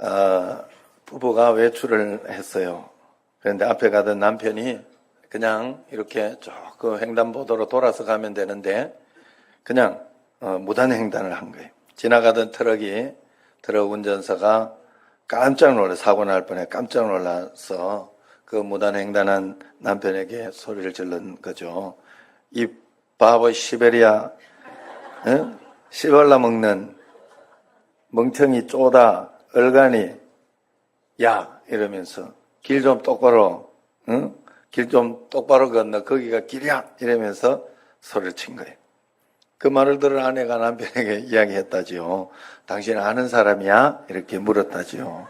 어, 부부가 외출을 했어요. 그런데 앞에 가던 남편이 그냥 이렇게 조금 횡단보도로 돌아서 가면 되는데 그냥 어, 무단 횡단을 한 거예요. 지나가던 트럭이 트럭 운전사가 깜짝 놀라 사고 날 뻔해 깜짝 놀라서 그 무단횡단한 남편에게 소리를 질른 거죠. 이 바보 시베리아 응? 시벌라 먹는 멍청이 쪼다 얼간이 야 이러면서 길 좀 똑바로 응? 길 좀 똑바로 건너 거기가 길이야 이러면서 소리를 친 거예요. 그 말을 들은 아내가 남편에게 이야기했다지요. 당신 아는 사람이야? 이렇게 물었다지요.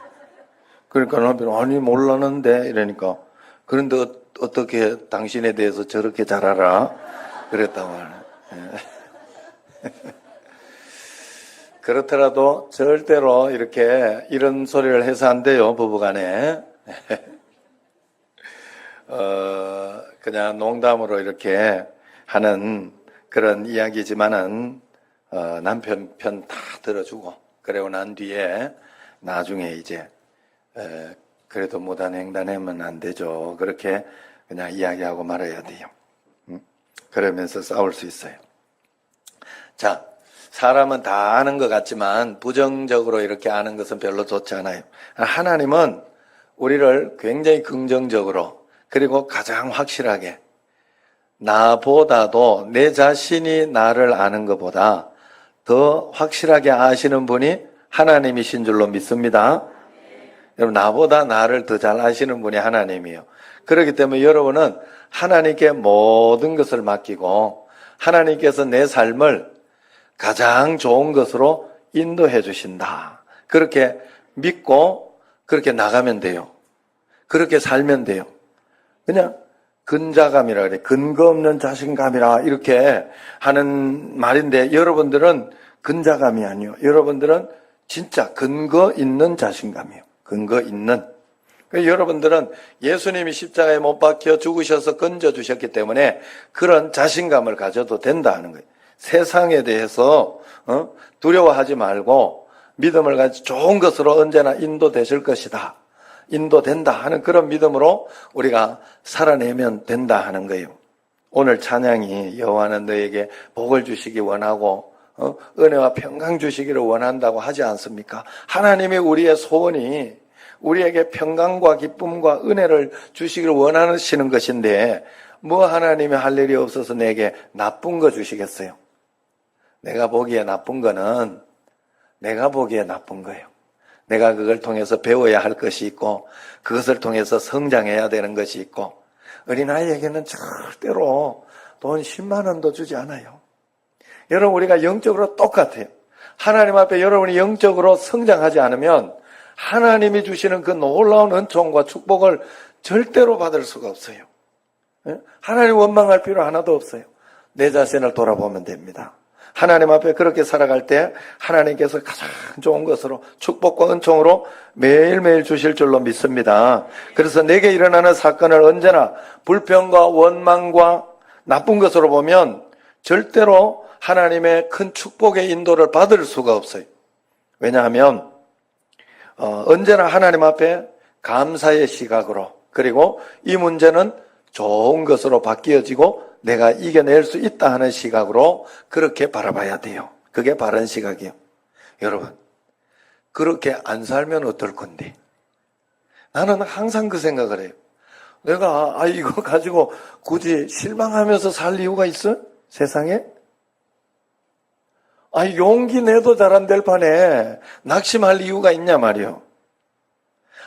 그러니까 남편은 아니 몰랐는데 이러니까 그런데 어- 어떻게 당신에 대해서 저렇게 잘 알아? 그랬다고 하네. 예. 그렇더라도 절대로 이렇게 이런 소리를 해서 안 돼요, 부부간에. 어, 그냥 농담으로 이렇게 하는 그런 이야기지만은, 어, 남편 편 다 들어주고, 그러고 난 뒤에 나중에 이제, 에, 그래도 무단횡단하면 안 되죠. 그렇게 그냥 이야기하고 말아야 돼요. 음? 그러면서 싸울 수 있어요. 자, 사람은 다 아는 것 같지만 부정적으로 이렇게 아는 것은 별로 좋지 않아요. 하나님은 우리를 굉장히 긍정적으로 그리고 가장 확실하게 나보다도 내 자신이 나를 아는 것보다 더 확실하게 아시는 분이 하나님이신 줄로 믿습니다. 여러분, 나보다 나를 더 잘 아시는 분이 하나님이에요. 그렇기 때문에 여러분은 하나님께 모든 것을 맡기고 하나님께서 내 삶을 가장 좋은 것으로 인도해 주신다. 그렇게 믿고 그렇게 나가면 돼요. 그렇게 살면 돼요. 그냥 근자감이라 그래. 근거 없는 자신감이라 이렇게 하는 말인데 여러분들은 근자감이 아니요. 여러분들은 진짜 근거 있는 자신감이에요. 근거 있는. 여러분들은 예수님이 십자가에 못 박혀 죽으셔서 건져 주셨기 때문에 그런 자신감을 가져도 된다 하는 거예요. 세상에 대해서 어? 두려워하지 말고 믿음을 가지 좋은 것으로 언제나 인도되실 것이다. 인도된다 하는 그런 믿음으로 우리가 살아내면 된다 하는 거예요. 오늘 찬양이 여호와는 너에게 복을 주시기 원하고 어? 은혜와 평강 주시기를 원한다고 하지 않습니까? 하나님이 우리의 소원이 우리에게 평강과 기쁨과 은혜를 주시기를 원하시는 것인데 뭐 하나님이 할 일이 없어서 내게 나쁜 거 주시겠어요? 내가 보기에 나쁜 거는 내가 보기에 나쁜 거예요. 내가 그걸 통해서 배워야 할 것이 있고 그것을 통해서 성장해야 되는 것이 있고 어린아이에게는 절대로 돈 10만 원도 주지 않아요. 여러분 우리가 영적으로 똑같아요. 하나님 앞에 여러분이 영적으로 성장하지 않으면 하나님이 주시는 그 놀라운 은총과 축복을 절대로 받을 수가 없어요. 예? 하나님 원망할 필요 하나도 없어요. 내 자신을 돌아보면 됩니다. 하나님 앞에 그렇게 살아갈 때 하나님께서 가장 좋은 것으로 축복과 은총으로 매일매일 주실 줄로 믿습니다. 그래서 내게 일어나는 사건을 언제나 불평과 원망과 나쁜 것으로 보면 절대로 하나님의 큰 축복의 인도를 받을 수가 없어요. 왜냐하면 어, 언제나 하나님 앞에 감사의 시각으로 그리고 이 문제는 좋은 것으로 바뀌어지고 내가 이겨낼 수 있다 하는 시각으로 그렇게 바라봐야 돼요. 그게 바른 시각이에요. 여러분, 그렇게 안 살면 어떨 건데? 나는 항상 그 생각을 해요. 내가, 아, 이거 가지고 굳이 실망하면서 살 이유가 있어? 세상에? 아, 용기 내도 잘 안 될 판에 낙심할 이유가 있냐 말이요.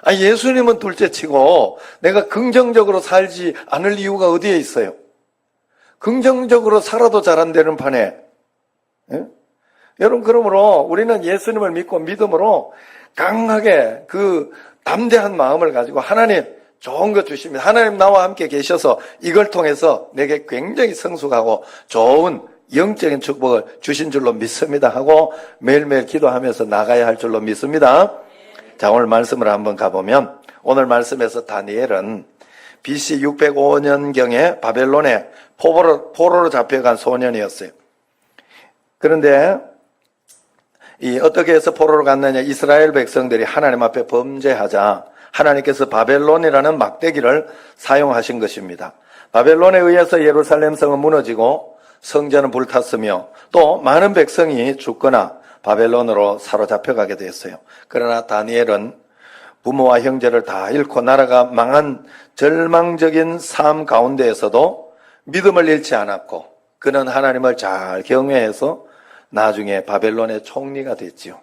아, 예수님은 둘째 치고 내가 긍정적으로 살지 않을 이유가 어디에 있어요? 긍정적으로 살아도 잘 안 되는 판에. 예? 여러분, 그러므로 우리는 예수님을 믿고 믿음으로 강하게 그 담대한 마음을 가지고 하나님 좋은 것 주십니다. 하나님 나와 함께 계셔서 이걸 통해서 내게 굉장히 성숙하고 좋은 영적인 축복을 주신 줄로 믿습니다 하고 매일매일 기도하면서 나가야 할 줄로 믿습니다. 자, 오늘 말씀을 한번 가보면 오늘 말씀에서 다니엘은 BC 605년경에 바벨론에 포로로, 포로로 잡혀간 소년이었어요. 그런데 이 어떻게 해서 포로로 갔느냐 이스라엘 백성들이 하나님 앞에 범죄하자 하나님께서 바벨론이라는 막대기를 사용하신 것입니다. 바벨론에 의해서 예루살렘 성은 무너지고 성전은 불탔으며 또 많은 백성이 죽거나 바벨론으로 사로잡혀가게 되었어요. 그러나 다니엘은 부모와 형제를 다 잃고 나라가 망한 절망적인 삶 가운데에서도 믿음을 잃지 않았고 그는 하나님을 잘 경외해서 나중에 바벨론의 총리가 됐지요.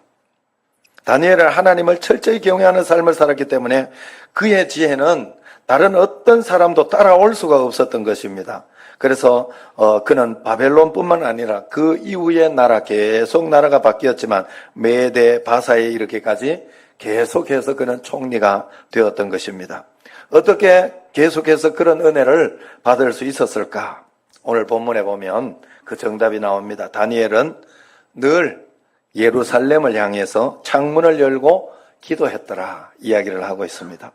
다니엘은 하나님을 철저히 경외하는 삶을 살았기 때문에 그의 지혜는 다른 어떤 사람도 따라올 수가 없었던 것입니다. 그래서 어, 그는 바벨론뿐만 아니라 그 이후의 나라 계속 나라가 바뀌었지만 메대 바사에 이렇게까지 계속해서 그는 총리가 되었던 것입니다. 어떻게 계속해서 그런 은혜를 받을 수 있었을까? 오늘 본문에 보면 그 정답이 나옵니다. 다니엘은 늘 예루살렘을 향해서 창문을 열고 기도했더라 이야기를 하고 있습니다.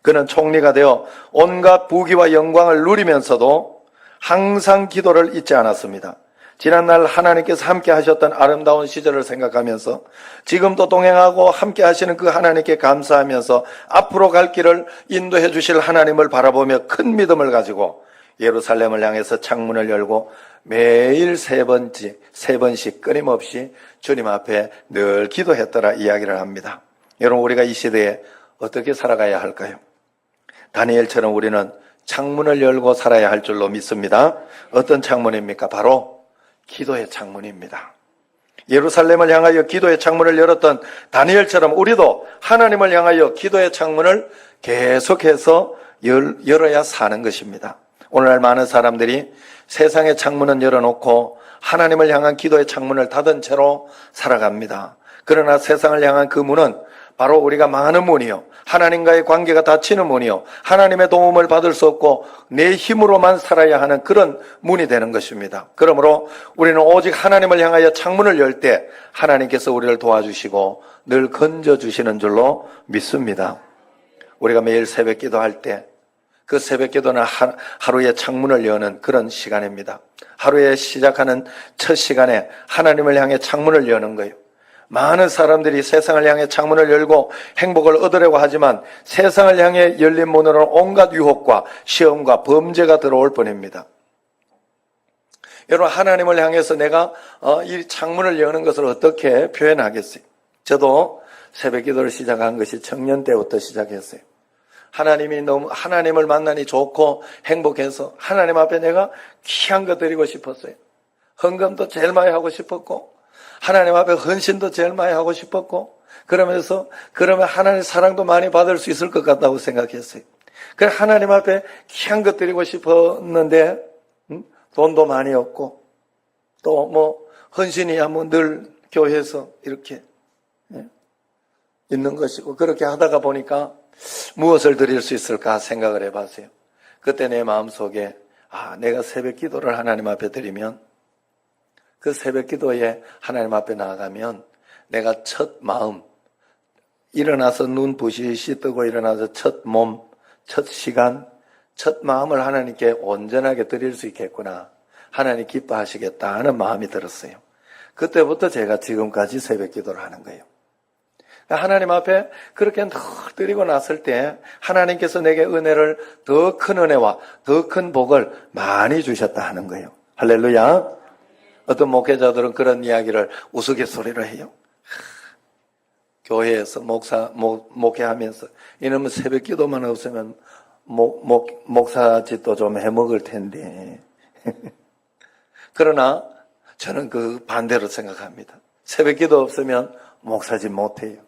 그는 총리가 되어 온갖 부귀와 영광을 누리면서도 항상 기도를 잊지 않았습니다. 지난날 하나님께서 함께 하셨던 아름다운 시절을 생각하면서 지금도 동행하고 함께 하시는 그 하나님께 감사하면서 앞으로 갈 길을 인도해 주실 하나님을 바라보며 큰 믿음을 가지고 예루살렘을 향해서 창문을 열고 매일 세 번째, 세 번씩 끊임없이 주님 앞에 늘 기도했더라 이야기를 합니다. 여러분, 우리가 이 시대에 어떻게 살아가야 할까요? 다니엘처럼 우리는 창문을 열고 살아야 할 줄로 믿습니다. 어떤 창문입니까? 바로 기도의 창문입니다. 예루살렘을 향하여 기도의 창문을 열었던 다니엘처럼 우리도 하나님을 향하여 기도의 창문을 계속해서 열, 열어야 사는 것입니다. 오늘날 많은 사람들이 세상의 창문은 열어놓고 하나님을 향한 기도의 창문을 닫은 채로 살아갑니다. 그러나 세상을 향한 그 문은 바로 우리가 망하는 문이요. 하나님과의 관계가 닫히는 문이요. 하나님의 도움을 받을 수 없고 내 힘으로만 살아야 하는 그런 문이 되는 것입니다. 그러므로 우리는 오직 하나님을 향하여 창문을 열 때 하나님께서 우리를 도와주시고 늘 건져주시는 줄로 믿습니다. 우리가 매일 새벽 기도할 때 그 새벽 기도는 하루의 창문을 여는 그런 시간입니다. 하루에 시작하는 첫 시간에 하나님을 향해 창문을 여는 거예요. 많은 사람들이 세상을 향해 창문을 열고 행복을 얻으려고 하지만 세상을 향해 열린 문으로는 온갖 유혹과 시험과 범죄가 들어올 뻔입니다. 여러분 하나님을 향해서 내가 어, 이 창문을 여는 것을 어떻게 표현하겠어요? 저도 새벽 기도를 시작한 것이 청년 때부터 시작했어요. 하나님이 너무 하나님을 만나니 좋고 행복해서 하나님 앞에 내가 귀한 거 드리고 싶었어요. 헌금도 제일 많이 하고 싶었고 하나님 앞에 헌신도 제일 많이 하고 싶었고 그러면서 그러면 하나님 사랑도 많이 받을 수 있을 것 같다고 생각했어요. 그래 하나님 앞에 귀한 것 드리고 싶었는데 음? 돈도 많이 없고 또 뭐 헌신이야 뭐 늘 교회에서 이렇게 예? 있는 것이고 그렇게 하다가 보니까 무엇을 드릴 수 있을까 생각을 해봤어요. 그때 내 마음속에 아 내가 새벽 기도를 하나님 앞에 드리면 그 새벽 기도에 하나님 앞에 나아가면 내가 첫 마음 일어나서 눈 부시시 뜨고 일어나서 첫 몸, 첫 시간, 첫 마음을 하나님께 온전하게 드릴 수 있겠구나. 하나님 기뻐하시겠다 하는 마음이 들었어요. 그때부터 제가 지금까지 새벽 기도를 하는 거예요. 하나님 앞에 그렇게 늘 드리고 났을 때 하나님께서 내게 은혜를 더 큰 은혜와 더 큰 복을 많이 주셨다 하는 거예요. 할렐루야. 어떤 목회자들은 그런 이야기를 우스갯소리로 해요. 교회에서 목사, 목, 목회하면서 이놈은 새벽 기도만 없으면 목, 목, 목사 짓도 좀 해먹을 텐데. 그러나 저는 그 반대로 생각합니다. 새벽 기도 없으면 목사 짓 못해요.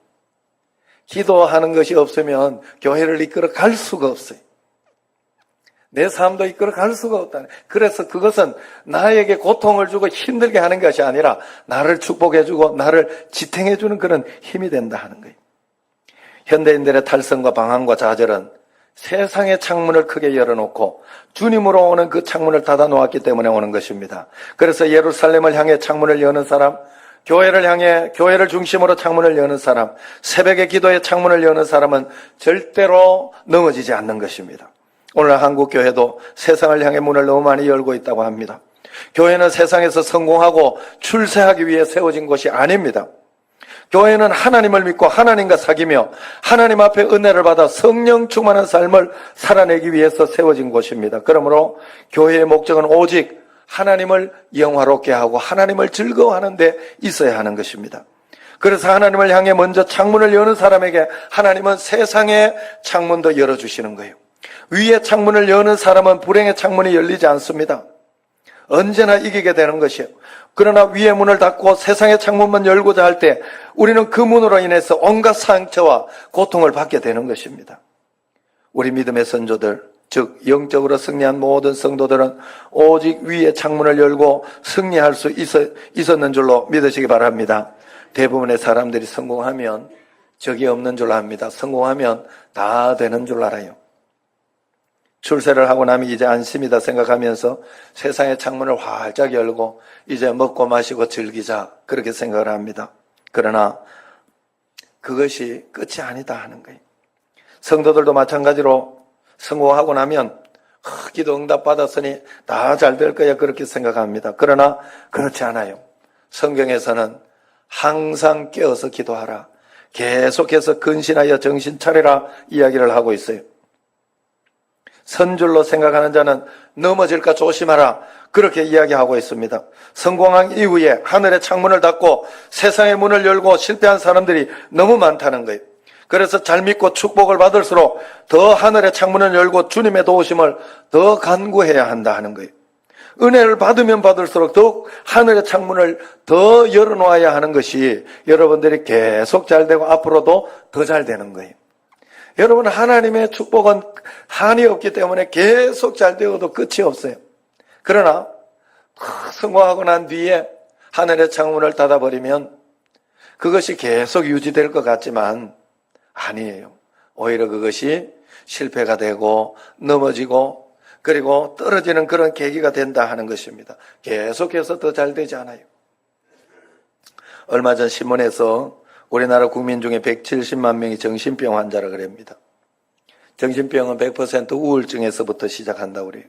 기도하는 것이 없으면 교회를 이끌어 갈 수가 없어요. 내 삶도 이끌어 갈 수가 없다네. 그래서 그것은 나에게 고통을 주고 힘들게 하는 것이 아니라 나를 축복해주고 나를 지탱해주는 그런 힘이 된다 하는 거예요. 현대인들의 탈선과 방황과 좌절은 세상의 창문을 크게 열어놓고 주님으로 오는 그 창문을 닫아 놓았기 때문에 오는 것입니다. 그래서 예루살렘을 향해 창문을 여는 사람, 교회를 향해 교회를 중심으로 창문을 여는 사람, 새벽의 기도에 창문을 여는 사람은 절대로 넘어지지 않는 것입니다. 오늘 한국 교회도 세상을 향해 문을 너무 많이 열고 있다고 합니다. 교회는 세상에서 성공하고 출세하기 위해 세워진 곳이 아닙니다. 교회는 하나님을 믿고 하나님과 사귀며 하나님 앞에 은혜를 받아 성령 충만한 삶을 살아내기 위해서 세워진 곳입니다. 그러므로 교회의 목적은 오직 하나님을 영화롭게 하고 하나님을 즐거워하는 데 있어야 하는 것입니다. 그래서 하나님을 향해 먼저 창문을 여는 사람에게 하나님은 세상의 창문도 열어주시는 거예요. 위에 창문을 여는 사람은 불행의 창문이 열리지 않습니다. 언제나 이기게 되는 것이에요. 그러나 위의 문을 닫고 세상의 창문만 열고자 할 때 우리는 그 문으로 인해서 온갖 상처와 고통을 받게 되는 것입니다. 우리 믿음의 선조들, 즉 영적으로 승리한 모든 성도들은 오직 위의 창문을 열고 승리할 수 있었, 는 줄로 믿으시기 바랍니다. 대부분의 사람들이 성공하면 적이 없는 줄 압니다. 성공하면 다 되는 줄 알아요. 출세를 하고 나면 이제 안심이다 생각하면서 세상의 창문을 활짝 열고 이제 먹고 마시고 즐기자 그렇게 생각을 합니다. 그러나 그것이 끝이 아니다 하는 거예요. 성도들도 마찬가지로 성공하고 나면 기도 응답 받았으니 다 잘 될 거야 그렇게 생각합니다. 그러나 그렇지 않아요. 성경에서는 항상 깨어서 기도하라. 계속해서 근신하여 정신 차리라 이야기를 하고 있어요. 선줄로 생각하는 자는 넘어질까 조심하라. 그렇게 이야기하고 있습니다. 성공한 이후에 하늘의 창문을 닫고 세상의 문을 열고 실패한 사람들이 너무 많다는 거예요. 그래서 잘 믿고 축복을 받을수록 더 하늘의 창문을 열고 주님의 도우심을 더 간구해야 한다 하는 거예요. 은혜를 받으면 받을수록 더욱 하늘의 창문을 더 열어놓아야 하는 것이 여러분들이 계속 잘 되고 앞으로도 더 잘 되는 거예요. 여러분 하나님의 축복은 한이 없기 때문에 계속 잘 되어도 끝이 없어요. 그러나 성공하고 난 뒤에 하늘의 창문을 닫아버리면 그것이 계속 유지될 것 같지만 아니에요. 오히려 그것이 실패가 되고 넘어지고 그리고 떨어지는 그런 계기가 된다 하는 것입니다. 계속해서 더 잘 되지 않아요. 얼마 전 신문에서 우리나라 국민 중에 170만 명이 정신병 환자라 그럽니다. 정신병은 100% 우울증에서부터 시작한다고 그래요.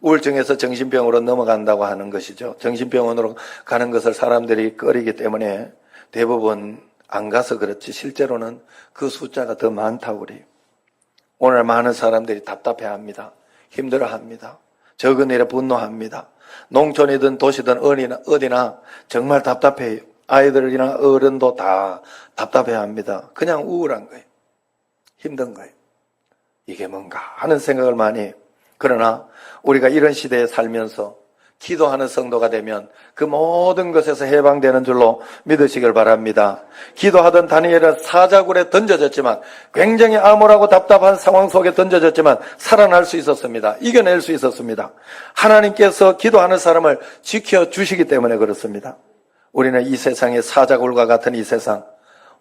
우울증에서 정신병으로 넘어간다고 하는 것이죠. 정신병원으로 가는 것을 사람들이 꺼리기 때문에 대부분 안 가서 그렇지 실제로는 그 숫자가 더 많다고 그래요. 오늘 많은 사람들이 답답해 합니다. 힘들어 합니다. 적은 일에 분노합니다. 농촌이든 도시든 어디나, 어디나 정말 답답해요. 아이들이나 어른도 다 답답해 합니다. 그냥 우울한 거예요. 힘든 거예요. 이게 뭔가 하는 생각을 많이 해요. 그러나 우리가 이런 시대에 살면서 기도하는 성도가 되면 그 모든 것에서 해방되는 줄로 믿으시길 바랍니다. 기도하던 다니엘은 사자굴에 던져졌지만 굉장히 암울하고 답답한 상황 속에 던져졌지만 살아날 수 있었습니다. 이겨낼 수 있었습니다. 하나님께서 기도하는 사람을 지켜주시기 때문에 그렇습니다. 우리는 이 세상의 사자굴과 같은 이 세상,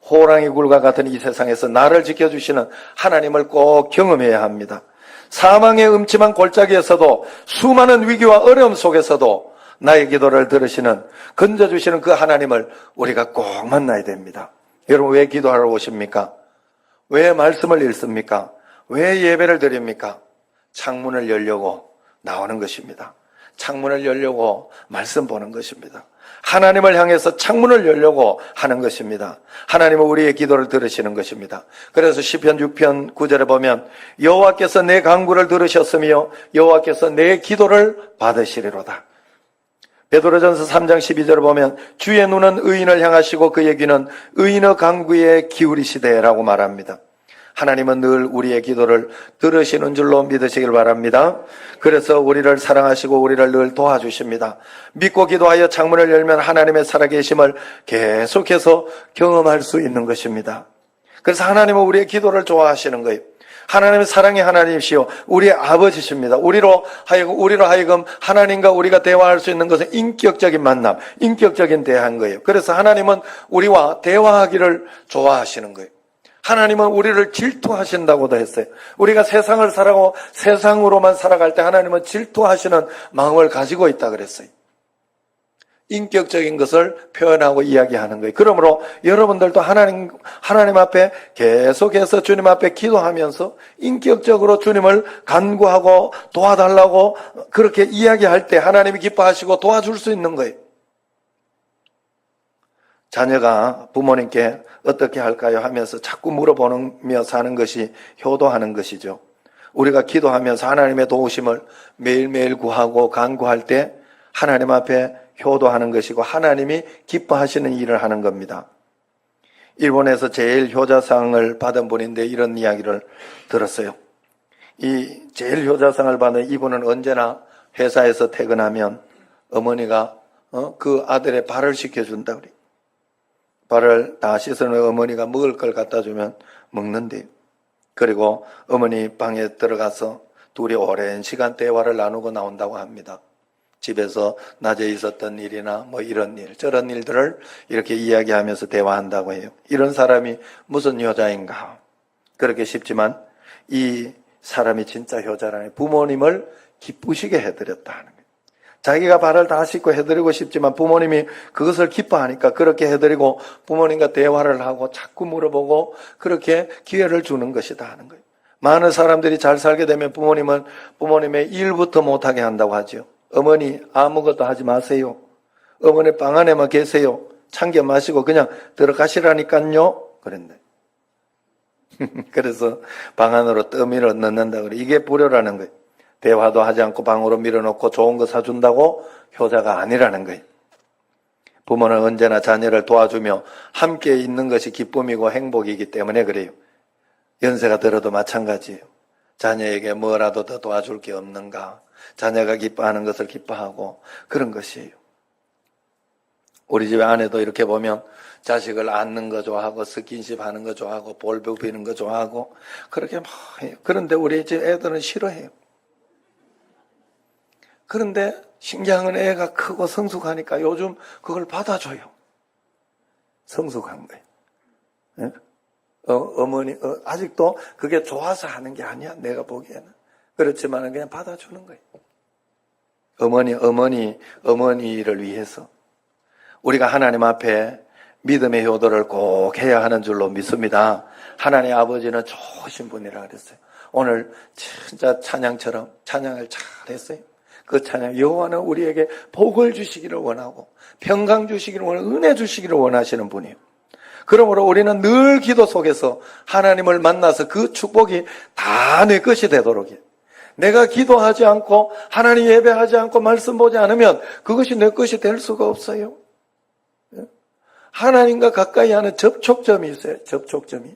호랑이 굴과 같은 이 세상에서 나를 지켜주시는 하나님을 꼭 경험해야 합니다. 사망의 음침한 골짜기에서도 수많은 위기와 어려움 속에서도 나의 기도를 들으시는 건져주시는 그 하나님을 우리가 꼭 만나야 됩니다. 여러분 왜 기도하러 오십니까? 왜 말씀을 읽습니까? 왜 예배를 드립니까? 창문을 열려고 나오는 것입니다. 창문을 열려고 말씀 보는 것입니다. 하나님을 향해서 창문을 열려고 하는 것입니다. 하나님은 우리의 기도를 들으시는 것입니다. 그래서 시편 6편 9절에 보면 여호와께서 내 간구를 들으셨으며 여호와께서 내 기도를 받으시리로다. 베드로전서 3장 12절을 보면 주의 눈은 의인을 향하시고 그의 귀는 의인의 간구에 기울이시되라고 말합니다. 하나님은 늘 우리의 기도를 들으시는 줄로 믿으시길 바랍니다. 그래서 우리를 사랑하시고 우리를 늘 도와주십니다. 믿고 기도하여 창문을 열면 하나님의 살아계심을 계속해서 경험할 수 있는 것입니다. 그래서 하나님은 우리의 기도를 좋아하시는 거예요. 하나님의 사랑의 하나님이시요 우리의 아버지십니다. 우리로 하여금 우리로 하여금 하나님과 우리가 대화할 수 있는 것은 인격적인 만남, 인격적인 대화인 거예요. 그래서 하나님은 우리와 대화하기를 좋아하시는 거예요. 하나님은 우리를 질투하신다고도 했어요. 우리가 세상을 살아고 세상으로만 살아갈 때 하나님은 질투하시는 마음을 가지고 있다 그랬어요. 인격적인 것을 표현하고 이야기하는 거예요. 그러므로 여러분들도 하나님, 하나님 앞에 계속해서 주님 앞에 기도하면서 인격적으로 주님을 간구하고 도와달라고 그렇게 이야기할 때 하나님이 기뻐하시고 도와줄 수 있는 거예요. 자녀가 부모님께 어떻게 할까요 하면서 자꾸 물어보며 사는 것이 효도하는 것이죠. 우리가 기도하면서 하나님의 도우심을 매일매일 구하고 간구할 때 하나님 앞에 효도하는 것이고 하나님이 기뻐하시는 일을 하는 겁니다. 일본에서 제일 효자상을 받은 분인데 이런 이야기를 들었어요. 이 제일 효자상을 받은 이분은 언제나 회사에서 퇴근하면 어머니가 어, 그 아들의 발을 씻겨준다 그래. 발을 다 씻어놓은 어머니가 먹을 걸 갖다 주면 먹는데요. 그리고 어머니 방에 들어가서 둘이 오랜 시간 대화를 나누고 나온다고 합니다. 집에서 낮에 있었던 일이나 뭐 이런 일, 저런 일들을 이렇게 이야기하면서 대화한다고 해요. 이런 사람이 무슨 효자인가? 그렇게 싶지만 이 사람이 진짜 효자라니 부모님을 기쁘시게 해드렸다 하는 거예요. 자기가 발을 다 씻고 해드리고 싶지만 부모님이 그것을 기뻐하니까 그렇게 해드리고 부모님과 대화를 하고 자꾸 물어보고 그렇게 기회를 주는 것이다 하는 거예요. 많은 사람들이 잘 살게 되면 부모님은 부모님의 일부터 못하게 한다고 하죠. 어머니 아무것도 하지 마세요. 어머니 방 안에만 계세요. 참겨 마시고 그냥 들어가시라니까요. 그랬네. 그래서 방 안으로 떠밀어 넣는다 그래. 이게 불효라는 거예요. 대화도 하지 않고 방으로 밀어넣고 좋은 거 사준다고 효자가 아니라는 거예요. 부모는 언제나 자녀를 도와주며 함께 있는 것이 기쁨이고 행복이기 때문에 그래요. 연세가 들어도 마찬가지예요. 자녀에게 뭐라도 더 도와줄 게 없는가? 자녀가 기뻐하는 것을 기뻐하고 그런 것이에요. 우리 집에 아내도 이렇게 보면 자식을 안는 거 좋아하고 스킨십 하는 거 좋아하고 볼 부비는 거 좋아하고 그렇게 막 해요. 그런데 우리 집 애들은 싫어해요. 그런데 건 애가 크고 성숙하니까 요즘 그걸 받아줘요. 성숙한 거예요. 예? 어, 머니 어, 아직도 그게 좋아서 하는 게 아니야. 내가 보기에는. 그렇지만 그냥 받아주는 거예요. 어머니, 어머니, 어머니를 위해서 우리가 하나님 앞에 믿음의 효도를 꼭 해야 하는 줄로 믿습니다. 하나님 아버지는 좋으신 분이라 그랬어요. 오늘 진짜 찬양처럼 찬양을 잘 했어요. 그 찬양 여호와는 우리에게 복을 주시기를 원하고 평강 주시기를 원하고 은혜 주시기를 원하시는 분이에요. 그러므로 우리는 늘 기도 속에서 하나님을 만나서 그 축복이 다 내 것이 되도록 해요. 내가 기도하지 않고 하나님 예배하지 않고 말씀 보지 않으면 그것이 내 것이 될 수가 없어요. 하나님과 가까이 하는 접촉점이 있어요. 접촉점이.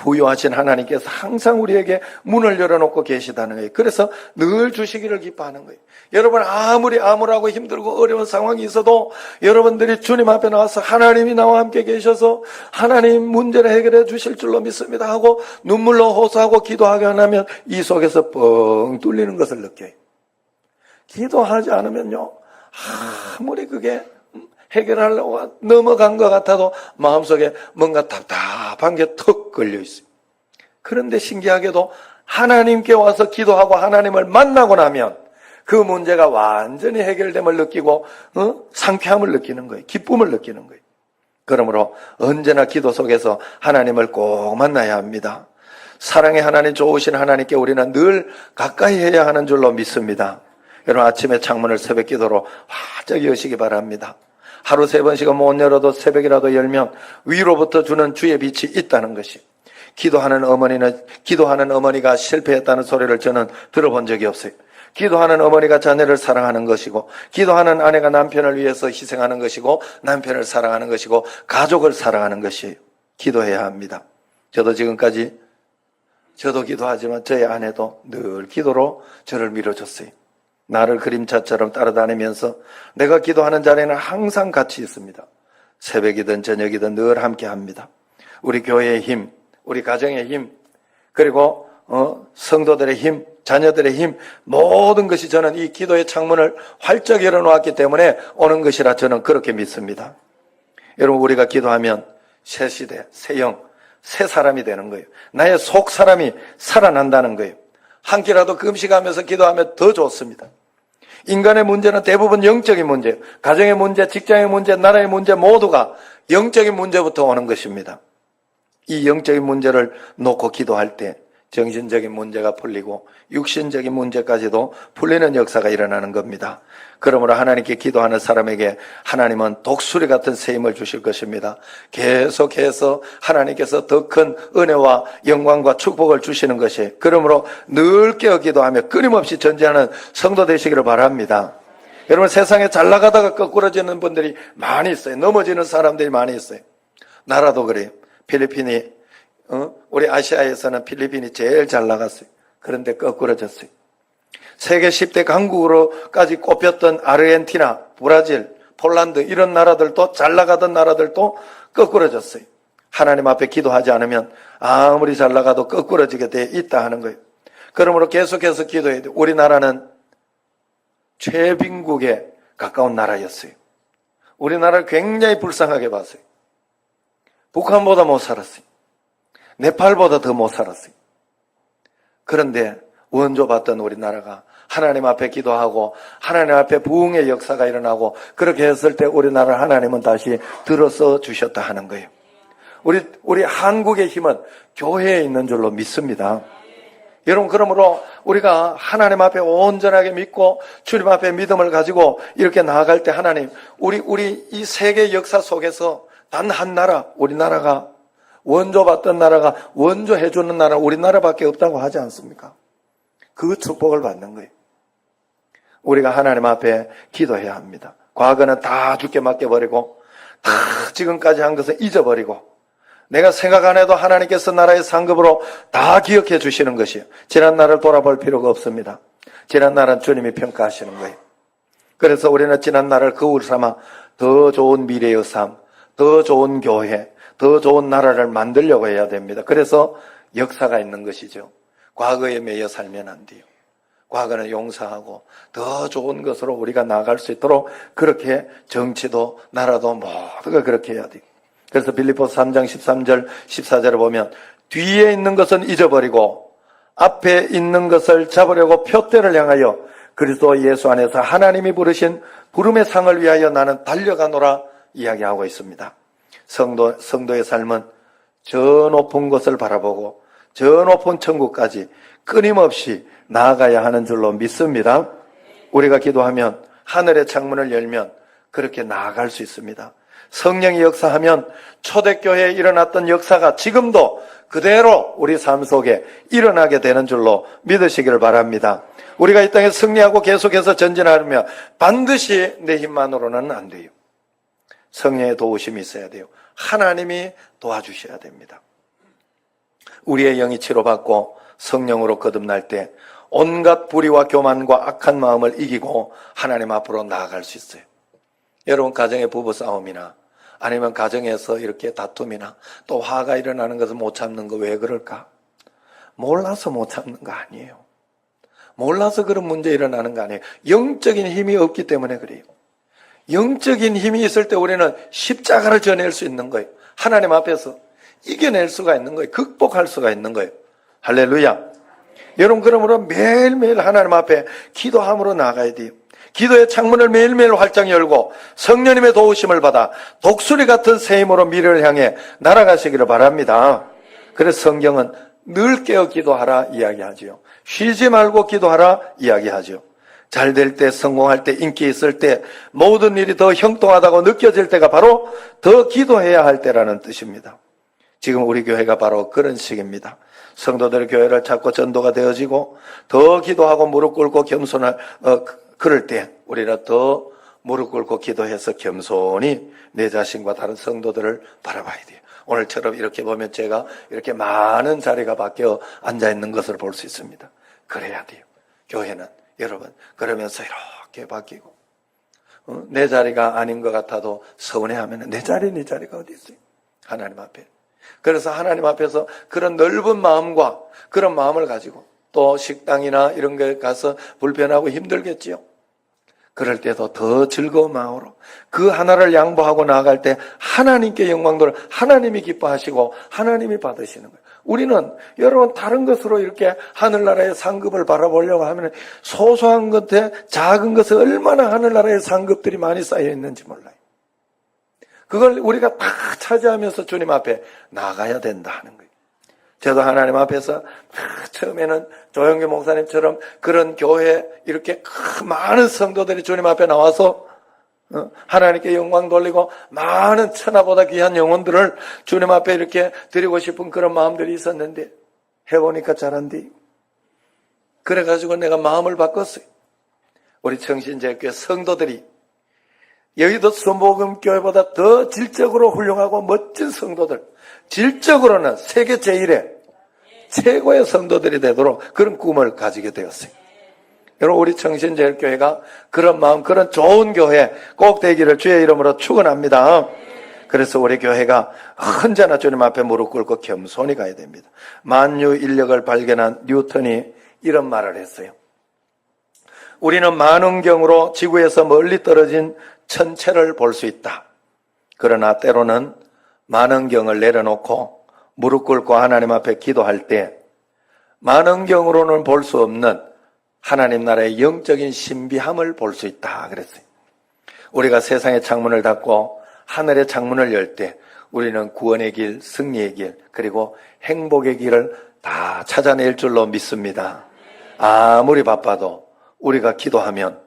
부유하신 하나님께서 항상 우리에게 문을 열어놓고 계시다는 거예요. 그래서 늘 주시기를 기뻐하는 거예요. 여러분 아무리 암울하고 힘들고 어려운 상황이 있어도 여러분들이 주님 앞에 나와서 하나님이 나와 함께 계셔서 하나님 문제를 해결해 주실 줄로 믿습니다 하고 눈물로 호소하고 기도하게 하면 이 속에서 뻥 뚫리는 것을 느껴요. 기도하지 않으면요 아무리 그게 해결하려고 넘어간 것 같아도 마음속에 뭔가 답답한 게 턱 걸려 있어요. 그런데 신기하게도 하나님께 와서 기도하고 하나님을 만나고 나면 그 문제가 완전히 해결됨을 느끼고 어? 상쾌함을 느끼는 거예요. 기쁨을 느끼는 거예요. 그러므로 언제나 기도 속에서 하나님을 꼭 만나야 합니다. 사랑의 하나님 좋으신 하나님께 우리는 늘 가까이 해야 하는 줄로 믿습니다. 여러분 아침에 창문을 새벽 기도로 활짝 여시기 바랍니다. 하루 세 번씩은 못 열어도 새벽이라도 열면 위로부터 주는 주의 빛이 있다는 것이. 기도하는 어머니는, 기도하는 어머니가 실패했다는 소리를 저는 들어본 적이 없어요. 기도하는 어머니가 자녀를 사랑하는 것이고, 기도하는 아내가 남편을 위해서 희생하는 것이고, 남편을 사랑하는 것이고, 가족을 사랑하는 것이에요. 기도해야 합니다. 저도 지금까지, 저도 기도하지만 저의 아내도 늘 기도로 저를 밀어줬어요. 나를 그림자처럼 따라다니면서 내가 기도하는 자리에는 항상 같이 있습니다. 새벽이든 저녁이든 늘 함께 합니다. 우리 교회의 힘, 우리 가정의 힘, 그리고 어, 성도들의 힘, 자녀들의 힘, 모든 것이 저는 이 기도의 창문을 활짝 열어놓았기 때문에 오는 것이라 저는 그렇게 믿습니다. 여러분 우리가 기도하면 새 시대, 새 영, 새 사람이 되는 거예요. 나의 속 사람이 살아난다는 거예요. 한 끼라도 금식하면서 기도하면 더 좋습니다. 인간의 문제는 대부분 영적인 문제, 가정의 문제, 직장의 문제, 나라의 문제 모두가 영적인 문제부터 오는 것입니다. 이 영적인 문제를 놓고 기도할 때 정신적인 문제가 풀리고 육신적인 문제까지도 풀리는 역사가 일어나는 겁니다. 그러므로 하나님께 기도하는 사람에게 하나님은 독수리 같은 새 힘을 주실 것입니다. 계속해서 하나님께서 더 큰 은혜와 영광과 축복을 주시는 것이 그러므로 늘 깨어 기도하며 끊임없이 전제하는 성도 되시기를 바랍니다. 여러분 세상에 잘 나가다가 거꾸러지는 분들이 많이 있어요. 넘어지는 사람들이 많이 있어요. 나라도 그래요. 필리핀이 어? 우리 아시아에서는 필리핀이 제일 잘 나갔어요. 그런데 거꾸러졌어요. 세계 10대 강국으로까지 꼽혔던 아르헨티나, 브라질, 폴란드 이런 나라들도 잘 나가던 나라들도 거꾸러졌어요. 하나님 앞에 기도하지 않으면 아무리 잘 나가도 거꾸러지게 돼 있다 하는 거예요. 그러므로 계속해서 기도해야 돼요. 우리나라는 최빈국에 가까운 나라였어요. 우리나라를 굉장히 불쌍하게 봤어요. 북한보다 못 살았어요. 네팔보다 더 못 살았어요. 그런데 원조 받던 우리나라가 하나님 앞에 기도하고 하나님 앞에 부흥의 역사가 일어나고 그렇게 했을 때 우리나라 하나님은 다시 들어서 주셨다 하는 거예요. 우리 우리 한국의 힘은 교회에 있는 줄로 믿습니다. 여러분 그러므로 우리가 하나님 앞에 온전하게 믿고 주님 앞에 믿음을 가지고 이렇게 나아갈 때 하나님 우리 우리 이 세계 역사 속에서 단 한 나라 우리나라가 원조 받던 나라가 원조 해주는 나라 우리나라밖에 없다고 하지 않습니까? 그 축복을 받는 거예요. 우리가 하나님 앞에 기도해야 합니다. 과거는 다 죽게 맡겨버리고 다 지금까지 한 것을 잊어버리고 내가 생각 안 해도 하나님께서 나라의 상급으로 다 기억해 주시는 것이에요. 지난 날을 돌아볼 필요가 없습니다. 지난 날은 주님이 평가하시는 거예요. 그래서 우리는 지난 날을 거울 삼아 더 좋은 미래의 삶, 더 좋은 교회, 더 좋은 나라를 만들려고 해야 됩니다. 그래서 역사가 있는 것이죠. 과거에 매여 살면 안 돼요. 과거는 용서하고 더 좋은 것으로 우리가 나아갈 수 있도록 그렇게 정치도 나라도 모두가 그렇게 해야 돼요. 그래서 빌리포 3장 13절 14절을 보면 뒤에 있는 것은 잊어버리고 앞에 있는 것을 잡으려고 표대를 향하여 그리스도 예수 안에서 하나님이 부르신 부름의 상을 위하여 나는 달려가노라 이야기하고 있습니다. 성도, 성도의 삶은 저 높은 곳을 바라보고 저 높은 천국까지 끊임없이 나아가야 하는 줄로 믿습니다. 우리가 기도하면 하늘의 창문을 열면 그렇게 나아갈 수 있습니다. 성령이 역사하면 초대교회에 일어났던 역사가 지금도 그대로 우리 삶 속에 일어나게 되는 줄로 믿으시기를 바랍니다. 우리가 이 땅에 승리하고 계속해서 전진하려면 반드시 내 힘만으로는 안 돼요. 성령의 도우심이 있어야 돼요. 하나님이 도와주셔야 됩니다. 우리의 영이 치료받고 성령으로 거듭날 때 온갖 불의와 교만과 악한 마음을 이기고 하나님 앞으로 나아갈 수 있어요. 여러분 가정의 부부 싸움이나 아니면 가정에서 이렇게 다툼이나 또 화가 일어나는 것을 못 참는 거 왜 그럴까? 몰라서 못 참는 거 아니에요. 몰라서 그런 문제 일어나는 거 아니에요. 영적인 힘이 없기 때문에 그래요. 영적인 힘이 있을 때 우리는 십자가를 전할 수 있는 거예요. 하나님 앞에서 이겨낼 수가 있는 거예요. 극복할 수가 있는 거예요. 할렐루야. 여러분 그러므로 매일매일 하나님 앞에 기도함으로 나가야 돼요. 기도의 창문을 매일매일 활짝 열고 성령님의 도우심을 받아 독수리 같은 새 힘으로 미래를 향해 날아가시기를 바랍니다. 그래서 성경은 늘 깨어 기도하라 이야기하지요. 쉬지 말고 기도하라 이야기하죠. 잘될 때, 성공할 때, 인기 있을 때, 모든 일이 더 형통하다고 느껴질 때가 바로 더 기도해야 할 때라는 뜻입니다. 지금 우리 교회가 바로 그런 시기입니다. 성도들 교회를 찾고 전도가 되어지고 더 기도하고 무릎 꿇고 겸손할 어, 그럴 때 우리가 더 무릎 꿇고 기도해서 겸손히 내 자신과 다른 성도들을 바라봐야 돼요. 오늘처럼 이렇게 보면 제가 이렇게 많은 자리가 바뀌어 앉아 있는 것을 볼 수 있습니다. 그래야 돼요. 교회는 여러분 그러면서 이렇게 바뀌고 어, 내 자리가 아닌 것 같아도 서운해하면 내 자리 내 자리가 어디 있어요? 하나님 앞에. 그래서 하나님 앞에서 그런 넓은 마음과 그런 마음을 가지고 또 식당이나 이런 데 가서 불편하고 힘들겠지요. 그럴 때도 더 즐거운 마음으로 그 하나를 양보하고 나아갈 때 하나님께 영광돌 하나님이 기뻐하시고 하나님이 받으시는 거예요. 우리는 여러분 다른 것으로 이렇게 하늘나라의 상급을 바라보려고 하면 소소한 것에 작은 것에 얼마나 하늘나라의 상급들이 많이 쌓여 있는지 몰라요. 그걸 우리가 다 차지하면서 주님 앞에 나가야 된다 하는 거예요. 저도 하나님 앞에서 아, 처음에는 조영기 목사님처럼 그런 교회 이렇게 큰 많은 성도들이 주님 앞에 나와서 어, 하나님께 영광 돌리고 많은 천하보다 귀한 영혼들을 주님 앞에 이렇게 드리고 싶은 그런 마음들이 있었는데 해보니까 잘한디. 그래가지고 내가 마음을 바꿨어요. 우리 청신제교회 성도들이 여의도 수목음교회보다 더 질적으로 훌륭하고 멋진 성도들, 질적으로는 세계 제일의 최고의 성도들이 되도록 그런 꿈을 가지게 되었어요. 여러분 우리 청신제일교회가 그런 마음, 그런 좋은 교회 꼭 되기를 주의 이름으로 축원합니다. 그래서 우리 교회가 언제나 주님 앞에 무릎 꿇고 겸손히 가야 됩니다. 만유 인력을 발견한 뉴턴이 이런 말을 했어요. 우리는 만원경으로 지구에서 멀리 떨어진 천체를 볼 수 있다. 그러나 때로는 만원경을 내려놓고 무릎 꿇고 하나님 앞에 기도할 때 만원경으로는 볼 수 없는 하나님 나라의 영적인 신비함을 볼 수 있다. 그랬어요. 우리가 세상의 창문을 닫고 하늘의 창문을 열 때 우리는 구원의 길, 승리의 길, 그리고 행복의 길을 다 찾아낼 줄로 믿습니다. 아무리 바빠도 우리가 기도하면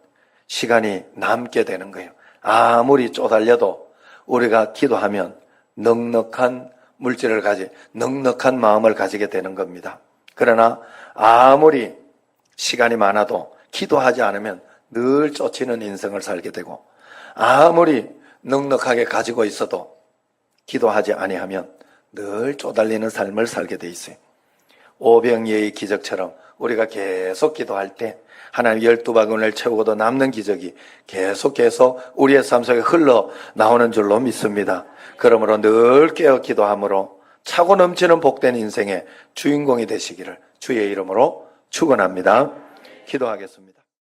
시간이 남게 되는 거예요. 아무리 쪼달려도 우리가 기도하면 넉넉한 물질을 가지, 넉넉한 마음을 가지게 되는 겁니다. 그러나 아무리 시간이 많아도 기도하지 않으면 늘 쫓이는 인생을 살게 되고 아무리 넉넉하게 가지고 있어도 기도하지 아니하면 늘 쪼달리는 삶을 살게 돼 있어요. 오병이의 기적처럼 우리가 계속 기도할 때 하나님 열두 바구니를 채우고도 남는 기적이 계속 계속 우리의 삶 속에 흘러 나오는 줄로 믿습니다. 그러므로 늘 깨어 기도함으로 차고 넘치는 복된 인생의 주인공이 되시기를 주의 이름으로 축원합니다. 기도하겠습니다.